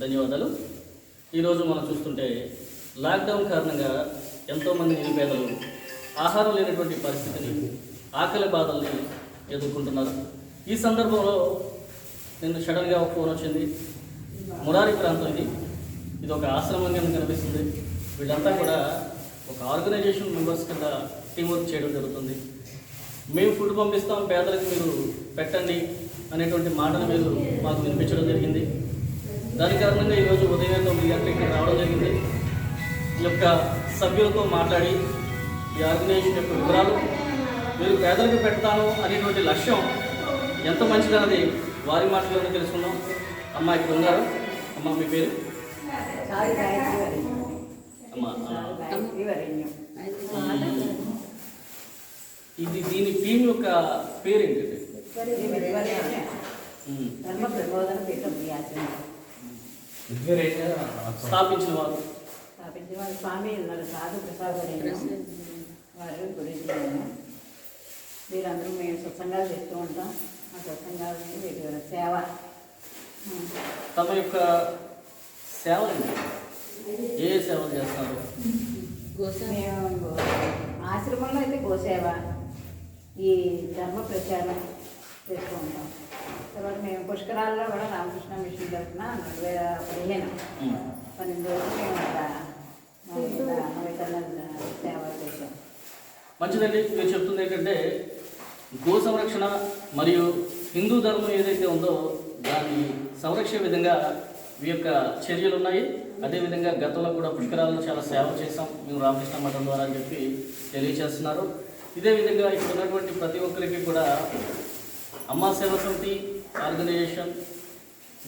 ధన్యవాదాలు. ఈరోజు మనం చూస్తుంటే లాక్డౌన్ కారణంగా ఎంతోమంది నిరుపేదలు ఆహారం లేనటువంటి పరిస్థితిని ఆకలి బాధల్ని ఎదుర్కొంటున్నారు. ఈ సందర్భంలో నిన్న సడన్గా ఒక ఫోన్ వచ్చింది. మురారి ప్రాంతం ఇది. ఇది ఒక ఆశ్రమంగా కనిపిస్తుంది. వీళ్ళంతా కూడా ఒక ఆర్గనైజేషన్ మెంబర్స్ కింద టీం వర్క్ చేయడం జరుగుతుంది. మేము ఫుడ్ పంపిస్తాం పేదలకు మీరు పెట్టండి అనేటువంటి మాటలు మీరు మాకు వినిపించడం జరిగింది. దాని కారణంగా ఈరోజు ఉదయం తొమ్మిది గంటలకి ఇక్కడ రావడం జరిగింది. ఈ యొక్క సభ్యులతో మాట్లాడి ఈ ఆర్గనైజేషన్ యొక్క వివరాలు మీరు పేదలకు పెడతాను అనేటువంటి లక్ష్యం ఎంత మంచిదన్నది వారి మాటలోనే తెలుసుకుందాం. అమ్మ ఇక్కడ ఉన్నారు. అమ్మ మీ పేరు. ఇది దీని టీం యొక్క పేరేంటండి ఈ స్థాపించిన వారు స్థాపించిన వారు స్వామి ఉన్నారు సాధు ప్రసాద్. వారు గురించి వీరందరూ మేము సత్సంగాలు చేస్తూ ఉంటాం ఆ సత్సంగాలు వీటి వల్ల సేవ. తమ యొక్క సేవలు ఏంటి? ఏ సేవలు చేస్తారు ఆశ్రమంలో అయితే గోసేవ ఈ ధర్మ ప్రచారం చేస్తూ ఉంటాం పుష్కరాల్లో కూడా రామకృష్ణ మిషన్ తరఫున వేల పదిహేను. పన్నెండు రోజులు మేము సేవ చేసాం మంచిదండి మీరు చెప్తుంది ఏంటంటే గో సంరక్షణ మరియు హిందూ ధర్మం ఏదైతే ఉందో దాన్ని సంరక్షే విధంగా ఈ యొక్క చర్యలు ఉన్నాయి. అదేవిధంగా గతంలో కూడా పుష్కరాలను చాలా సేవ చేశాం. మేము రామకృష్ణ మఠం ద్వారా అని చెప్పి తెలియజేస్తున్నారు ఇదే విధంగా ఇక్కడ ఉన్నటువంటి ప్రతి ఒక్కరికి కూడా అమ్మా సేవ సమితి ఆర్గనైజేషన్.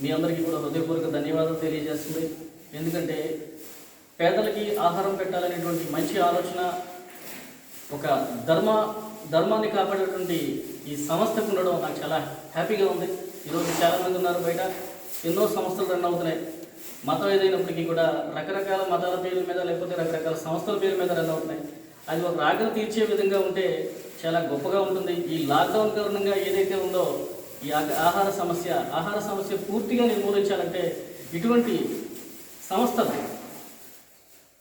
మీ అందరికీ కూడా హృదయపూర్వక ధన్యవాదాలు తెలియజేస్తుంది. ఎందుకంటే పేదలకి ఆహారం పెట్టాలనేటువంటి మంచి ఆలోచన ఒక ధర్మ ధర్మాన్ని కాపాడేటువంటి ఈ సంస్థకు ఉండడం నాకు చాలా హ్యాపీగా ఉంది. ఈరోజు చాలామంది ఉన్నారు బయట. ఎన్నో సంస్థలు రన్ అవుతున్నాయి. మతం ఏదైనప్పటికీ కూడా రకరకాల మతాల పేరు మీద లేకపోతే రకరకాల సంస్థల పేరు మీద రన్ అవుతున్నాయి. అది ఒక రాకను తీర్చే విధంగా ఉంటే చాలా గొప్పగా ఉంటుంది. ఈ లాక్డౌన్ కారణంగా ఏదైతే ఉందో ఈ ఆహార సమస్య ఆహార సమస్య పూర్తిగా నిర్మూలించాలంటే ఇటువంటి సంస్థలు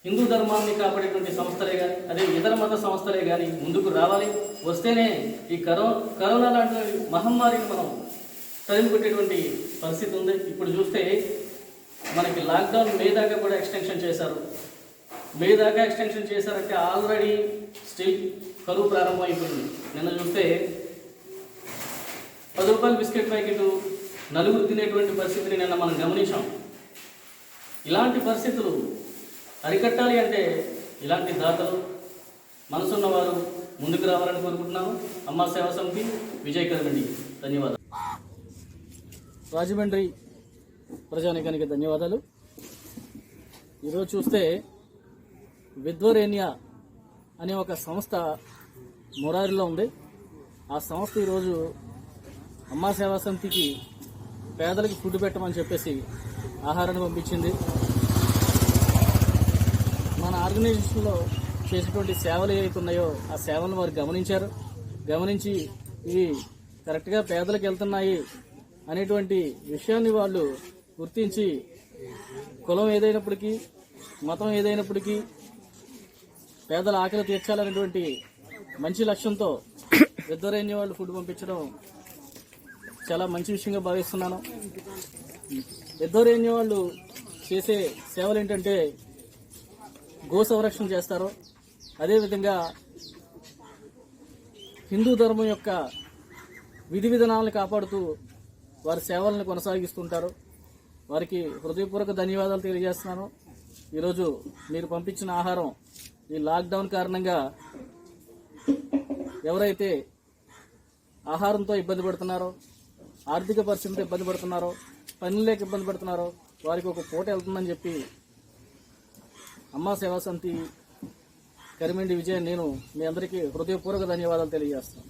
హిందూ ధర్మాన్ని కాపాడేటువంటి సంస్థలే కానీ అదే ఇతర మత సంస్థలే కానీ ముందుకు రావాలి. వస్తేనే ఈ కరో కరోనా లాంటి మహమ్మారిని మనం తరిమి కొట్టేటువంటి పరిస్థితి ఉంది. ఇప్పుడు చూస్తే మనకి లాక్డౌన్ మే దాకా కూడా ఎక్స్టెన్షన్ చేశారు. మే దాకా ఎక్స్టెన్షన్ చేశారంటే ఆల్రెడీ స్టిల్ కరువు ప్రారంభం నిన్న చూస్తే పది రూపాయల బిస్కెట్ ప్యాకెట్ నలుగురు తినేటువంటి పరిస్థితిని నిన్న మనం గమనించాం. ఇలాంటి పరిస్థితులు అరికట్టాలి అంటే ఇలాంటి దాతలు మనసున్న వారు ముందుకు రావాలని కోరుకుంటున్నాను అమ్మ సేవా సమితి విజయకరమండి ధన్యవాదాలు. రాజమండ్రి ప్రజానికానికి ధన్యవాదాలు. ఈరోజు చూస్తే విద్వరేణ్య అనే ఒక సంస్థ మురారిలో ఉంది. ఆ సంస్థ ఈరోజు అమ్మా సేవా సమితికి పేదలకు ఫుడ్ పెట్టమని చెప్పేసి ఆహారాన్ని పంపించింది. మన ఆర్గనైజేషన్లో చేసేటువంటి సేవలు ఏవైతే ఉన్నాయో ఆ సేవలను వారు గమనించారు. గమనించి ఇవి కరెక్ట్గా పేదలకు వెళ్తున్నాయి అనేటువంటి విషయాన్ని వాళ్ళు గుర్తించి కులం ఏదైనప్పటికీ మతం ఏదైనప్పటికీ పేదల ఆకలి తీర్చాలనేటువంటి మంచి లక్ష్యంతో విద్వరైన వాళ్ళు ఫుడ్ పంపించడం చాలా మంచి విషయంగా భావిస్తున్నాను. విద్వరైన వాళ్ళు చేసే సేవలు ఏంటంటే గో సంరక్షణ చేస్తారు. అదేవిధంగా హిందూ ధర్మం యొక్క విధి విధానాలను కాపాడుతూ వారి సేవలను కొనసాగిస్తుంటారు. వారికి హృదయపూర్వక ధన్యవాదాలు తెలియజేస్తున్నాను. ఈరోజు మీరు పంపించిన ఆహారం ఈ లాక్డౌన్ కారణంగా ఎవరైతే ఆహారంతో ఇబ్బంది పడుతున్నారో ఆర్థిక పరిస్థితితో ఇబ్బంది పడుతున్నారో పని లేక ఇబ్బంది పడుతున్నారో. వారికి ఒక పూట వెళ్తుందని చెప్పి అమ్మా సేవా సమితి కరిమెండి విజయ్ నేను మీ అందరికీ హృదయపూర్వక ధన్యవాదాలు తెలియజేస్తాను